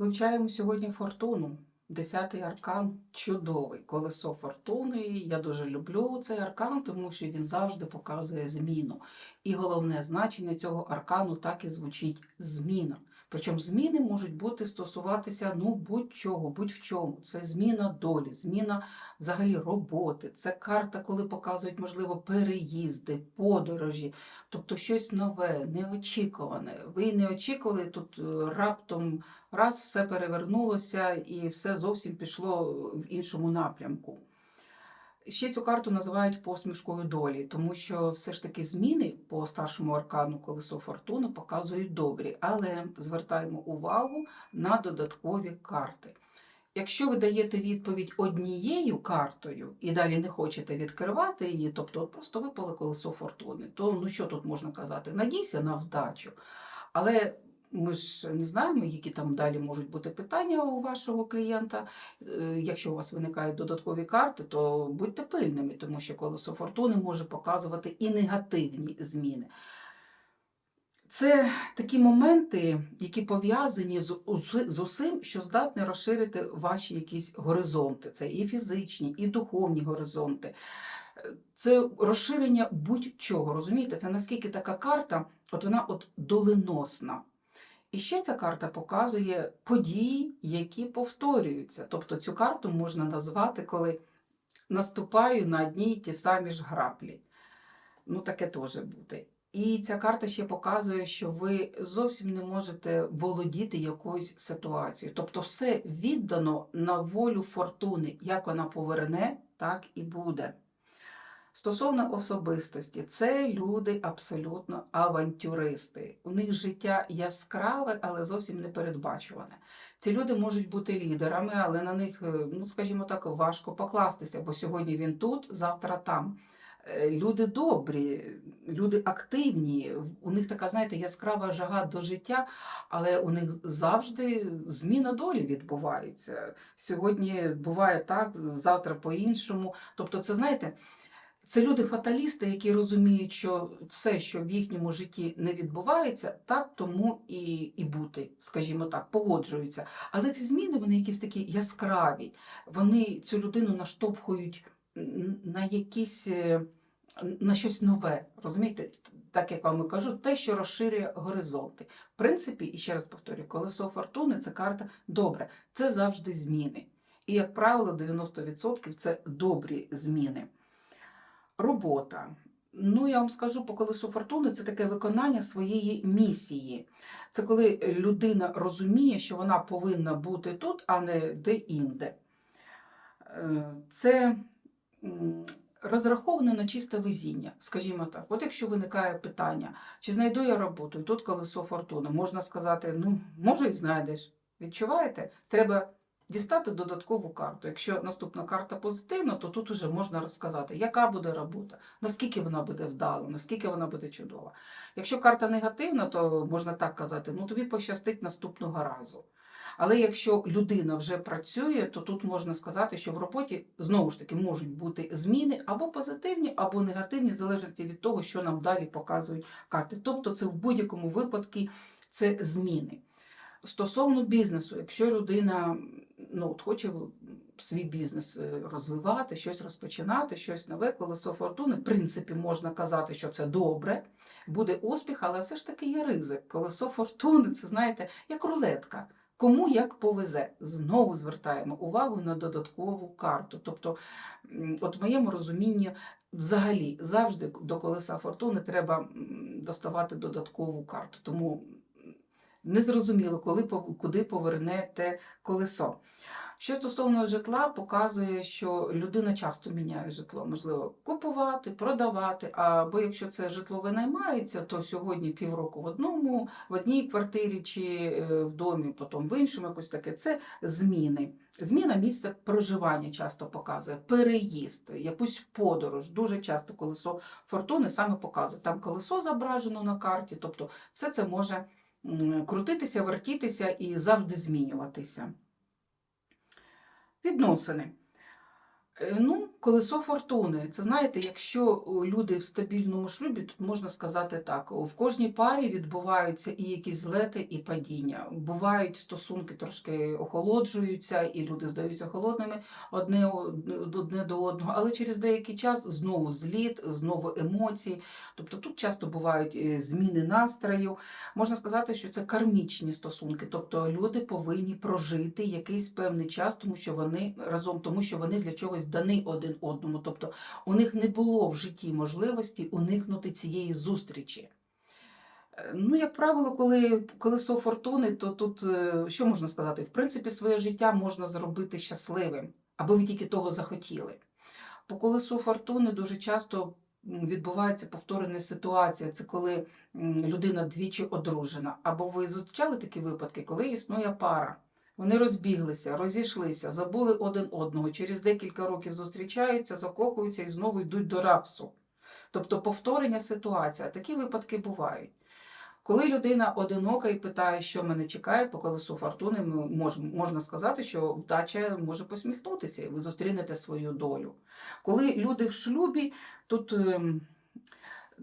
Вивчаємо сьогодні фортуну. Десятий аркан чудовий. Колесо фортуни. Я дуже люблю цей аркан, тому що він завжди показує зміну. І головне значення цього аркану так і звучить зміна. Причому зміни можуть бути стосуватися ну будь-чого, будь-в чому. Це зміна долі, зміна взагалі роботи. Це карта, коли показують, можливо, переїзди, подорожі, тобто щось нове, неочікуване. Ви не очікували тут е, раптом раз все перевернулося і все зовсім пішло в іншому напрямку. Ще цю карту називають посмішкою долі, тому що все ж таки зміни по старшому аркану колесо фортуни показують добрі, але звертаємо увагу на додаткові карти. Якщо ви даєте відповідь однією картою і далі не хочете відкривати її, тобто просто випало колесо фортуни, то ну що тут можна казати? Надійся на вдачу. Але ми ж не знаємо, які там далі можуть бути питання у вашого клієнта. Е, Якщо у вас виникають додаткові карти, то будьте пильними, тому що колесо фортуни може показувати і негативні зміни. Це такі моменти, які пов'язані з, з усім, що здатне розширити ваші якісь горизонти. Це і фізичні, і духовні горизонти. Це розширення будь-чого. Розумієте, це наскільки така карта, от вона от доленосна. І ще ця карта показує події, які повторюються. Тобто цю карту можна назвати, коли наступаю на одні й ті самі ж граблі. Ну, таке теж буде. І ця карта ще показує, що ви зовсім не можете володіти якоюсь ситуацією. Тобто, все віддано на волю фортуни. Як вона поверне, так і буде. Стосовно особистості, це люди абсолютно авантюристи. У них життя яскраве, але зовсім не передбачуване. Ці люди можуть бути лідерами, але на них, е, ну скажімо так, важко покластися, бо сьогодні він тут, завтра там. Е, Люди добрі, люди активні, у них така, знаєте, яскрава жага до життя, але у них завжди зміна долі відбувається. Сьогодні буває так, завтра по-іншому. Тобто, це знаєте, це люди-фаталісти, які розуміють, що все, що в їхньому житті не відбувається, так тому і, і бути, скажімо так, погоджуються. Але ці зміни вони якісь такі яскраві. Вони цю людину наштовхують на якісь. е, На щось нове, розумієте, так як вам і кажу, те, що розширює горизонти. В принципі, і ще раз повторюю, колесо фортуни це карта добре, це завжди зміни. І, як правило, 90% це добрі зміни. Робота. Ну, я вам скажу, по колесу фортуни це таке виконання своєї місії. Це коли людина розуміє, що вона повинна бути тут, а не де-інде. Е, Це м, розраховано на чисте везіння, скажімо так. От якщо виникає питання, чи знайду я роботу, і тут колесо фортуни, можна сказати, ну, може, і знайдеш. Відчуваєте? Треба дістати додаткову карту. Якщо наступна карта позитивна, то тут уже можна розказати, яка буде робота, наскільки вона буде вдала, наскільки вона буде чудова. Якщо карта негативна, то можна так казати, ну тобі пощастить наступного разу. Але якщо людина вже працює, то тут можна сказати, що в роботі знову ж таки можуть бути зміни або позитивні, або негативні, в залежності від того, що нам далі показують карти. Тобто, це в будь-якому випадку це зміни. Стосовно бізнесу, якщо людина ну, от хоче свій бізнес е, розвивати, щось розпочинати, щось нове, колесо фортуни, в принципі, можна казати, що це добре, буде успіх, але все ж таки є ризик. Колесо фортуни це, знаєте, як рулетка. Кому як повезе, знову звертаємо увагу на додаткову карту. Тобто, от в моєму розумінні, взагалі завжди до колеса фортуни треба доставати додаткову карту. Тому незрозуміло, коли куди поверне те колесо. Що стосовно житла, показує, що людина часто міняє житло. Можливо, купувати, продавати. Або якщо це житло винаймається, то сьогодні півроку в одному, в одній квартирі чи е, в домі, потім в іншому, якось таке. Це зміни. Зміна місця проживання часто показує, переїзд, якусь подорож. Дуже часто колесо фортуни саме показує. Там колесо зображено на карті, тобто все це може крутитися, вертітися і завжди змінюватися. Відносини. Е, Ну, колесо фортуни. Це знаєте, якщо люди в стабільному шлюбі, тут можна сказати так: в кожній парі відбуваються і якісь злети, і падіння. Бувають стосунки трошки охолоджуються, і люди здаються холодними одне, одне до одного, але через деякий час знову зліт, знову емоції. Тобто тут часто бувають е, зміни настрою. Можна сказати, що це кармічні стосунки, тобто люди повинні прожити якийсь певний час, тому що вони разом, тому що вони для чогось дані один одному. Тобто у них не було в житті можливості уникнути цієї зустрічі. Е, Ну, як правило, коли колесо фортуни, то тут е, що можна сказати? В принципі, своє життя можна зробити щасливим, аби ви тільки того захотіли. По колесу фортуни дуже часто відбувається повторена ситуація. Це коли людина двічі одружена. Або ви зустрічали такі випадки, коли існує пара. Вони розбіглися, розійшлися, забули один одного. Через декілька років зустрічаються, закохуються і знову йдуть до рапсу. Тобто повторення ситуації. Такі випадки бувають. Коли людина одинока і питає, що мене чекає по колесу фортуни, можна сказати, що вдача може посміхнутися, і ви зустрінете свою долю. Коли люди в шлюбі, тут, ем,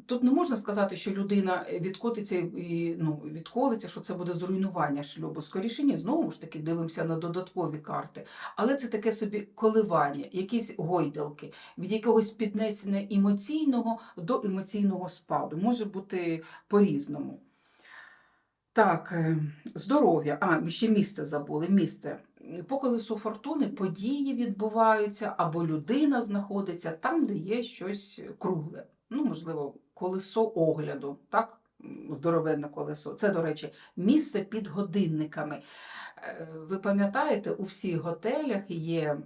тут не можна сказати, що людина відкотиться і ну, відколиться, що це буде зруйнування шлюбу. Скоріше ні, знову ж таки дивимося на додаткові карти. Але це таке собі коливання, якісь гойдалки, від якогось піднесення емоційного до емоційного спаду. Може бути по-різному. Так, е, здоров'я. А, ще місце забули. Місце. По колесу фортуни події відбуваються, або людина знаходиться там, де є щось кругле. Ну, можливо, колесо огляду, так? Здоровенне колесо. Це, до речі, місце під годинниками. Е, Ви пам'ятаєте, у всіх готелях є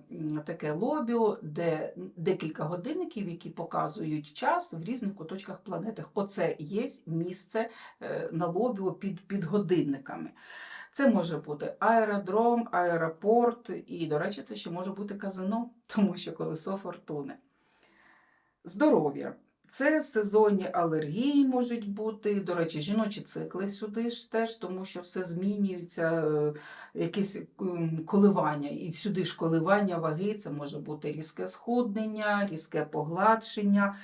таке лобіо, де декілька годинників, які показують час в різних куточках планети. Оце є місце е, на лобіо під, під годинниками. Це може бути аеродром, аеропорт, і, до речі, це ще може бути казино, тому що колесо фортуни. Здоров'я. Це сезонні алергії можуть бути. До речі, жіночі цикли сюди ж теж, тому що все змінюється, е, якісь коливання. І сюди ж коливання ваги, це може бути різке схуднення, різке погладшення.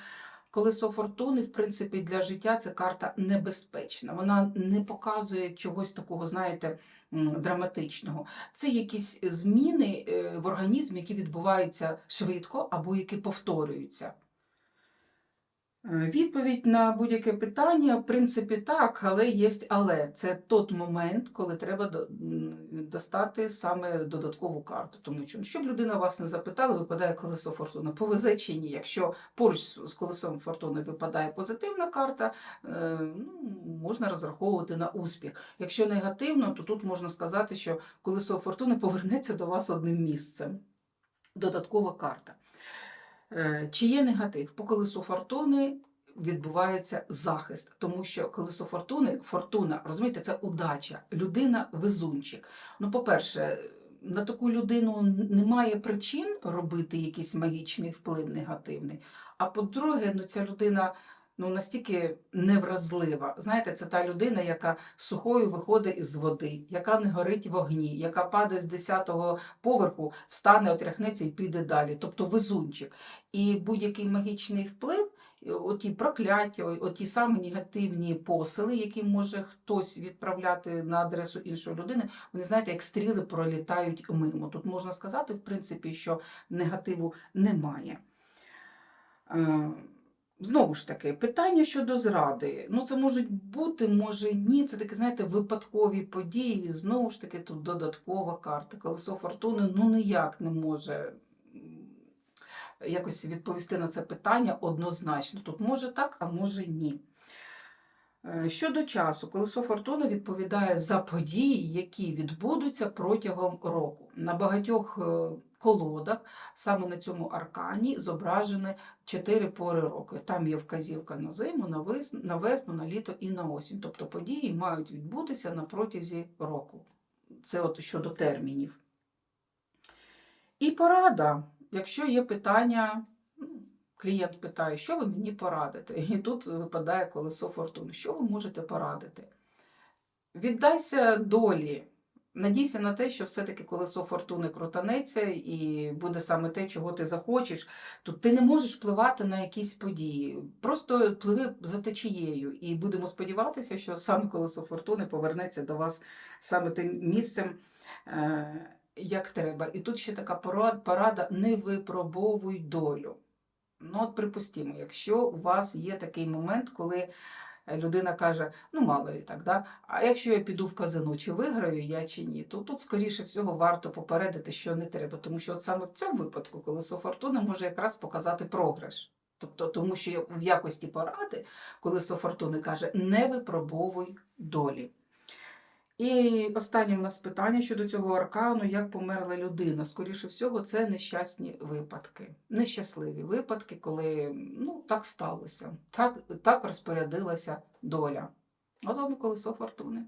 Колесо фортуни, в принципі, для життя це карта небезпечна. Вона не показує чогось такого, знаєте, драматичного. Це якісь зміни е, в організмі, які відбуваються швидко або які повторюються. Е, Відповідь на будь-яке питання, в принципі, так, але є але. Це той момент, коли треба достати саме додаткову карту. Тому що, щоб людина вас не запитала, випадає колесо фортуни, повезе чи ні. Якщо поруч з колесом фортуни випадає позитивна карта, е, ну, можна розраховувати на успіх. Якщо негативно, то тут можна сказати, що колесо фортуни повернеться до вас одним місцем. Додаткова карта. Е, Чи є негатив? По колесу фортуни відбувається захист, тому що колесо фортуни, фортуна, розумієте, це удача, людина везунчик. Ну, по-перше, на таку людину немає причин робити якийсь магічний вплив негативний. А по-друге, ну ця людина ну, настільки невразлива. Знаєте, це та людина, яка сухою виходить із води, яка не горить в огні, яка падає з 10-го поверху, встане, отряхнеться і піде далі. Тобто везунчик. І будь-який магічний вплив, оті прокляття, оті самі негативні посили, які може хтось відправляти на адресу іншої людини, вони, знаєте, як стріли пролітають мимо. Тут можна сказати, в принципі, що негативу немає. Знову ж таки, питання щодо зради. Ну, це можуть бути, може ні. Це такі, знаєте, випадкові події. Знову ж таки, тут додаткова карта. Колесо фортуни ну ніяк не може якось відповісти на це питання однозначно. Тут може так, а може ні. Е, Щодо часу, колесо фортуни відповідає за події, які відбудуться протягом року. На багатьох е, колодах, саме на цьому аркані, зображені чотири пори року. Там є вказівка на зиму, на весну, на весну, на літо і на осінь. Тобто події мають відбутися на протязі року. Це от щодо термінів. І порада, якщо є питання, клієнт питає, що ви мені порадите? І тут випадає колесо фортуни. Що ви можете порадити? Віддайся долі, Надійся на те, що все-таки колесо фортуни крутанеться і буде саме те, чого ти захочеш. Тут ти не можеш впливати на якісь події. Просто пливи за течією. І будемо сподіватися, що саме колесо фортуни повернеться до вас саме тим місцем, е, як треба. І тут ще така порада: не випробовуй долю. Ну, от припустімо, якщо у вас є такий момент, коли людина каже, ну мало лі так, да? а якщо я піду в казино, чи виграю я, чи ні, то тут, скоріше всього, варто попередити, що не треба. Тому що от саме в цьому випадку колесо фортуни може якраз показати програш. Тобто, тому що в якості поради колесо фортуни каже, не випробовуй долі. І останнє в нас питання щодо цього аркану, як померла людина. Скоріше всього, це нещасні випадки. Нещасливі випадки, коли ну, так сталося, так, так розпорядилася доля. От вам колесо фортуни.